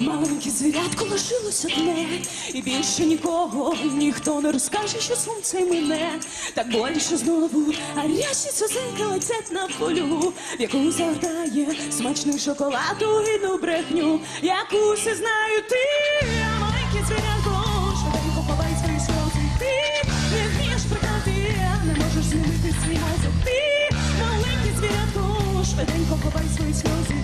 Маленьке звірятко лишилось одне, і більше нікого ніхто не розкаже, що сонце мине. Так боліше знову, а рясні сльозинки летять на полю, в яку загортає смачний шоколад у гідну брехню, яку все знаю ти, а маленьке звірятко, швиденько ховай свої сльози. Ти не вмієш брехати, не можеш змінити свій. Ти маленьке звірятко, швиденько ховай свої сльози.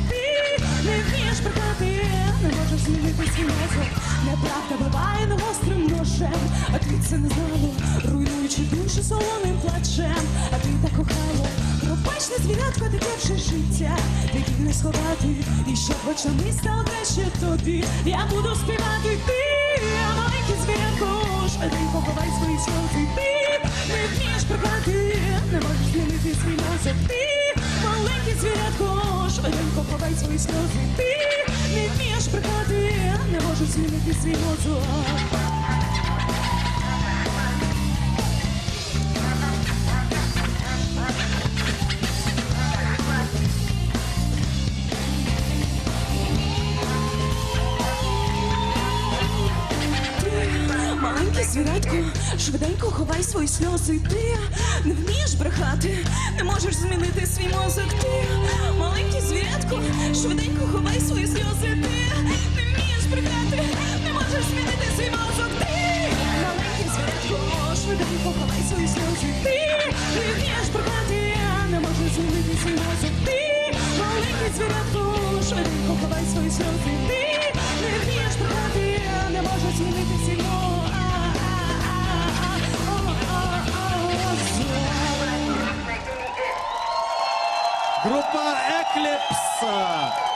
Неправда биває гострим ножем, а ти це не знала, руйнуючи душу солоним плачем. А ти так кохала, пробачне звірятко, таке вже життя, яких не сховати, і щоб очами стало краще тобі. Я буду співати ти, а маленьке звірятко, швиденько ховай свої сльози. Ти не вмієш брехати, не можеш змінити свій мозок. Ти маленьке звірятко, швиденько ховай свої сльози. Ти не вмієш можеш змінити свій мозок. Маленьке звірятко, швиденько ховай свої сльози. Ти не вмієш брехати, не можеш змінити свій мозок. Ти маленьке звірятко, швиденько ховай свої сльози. Ти не брехати, не можеш змінити свій мозок. Ти маленьке звірятко, швиденько ховай свої сльози. Ти не вмієш брехати, не можеш змінити свій мозок. Ти маленьке звірятко, швиденько ховай свої сльози. Ти не вмієш брехати, не можеш змінити свій мозок. Група Екліпс.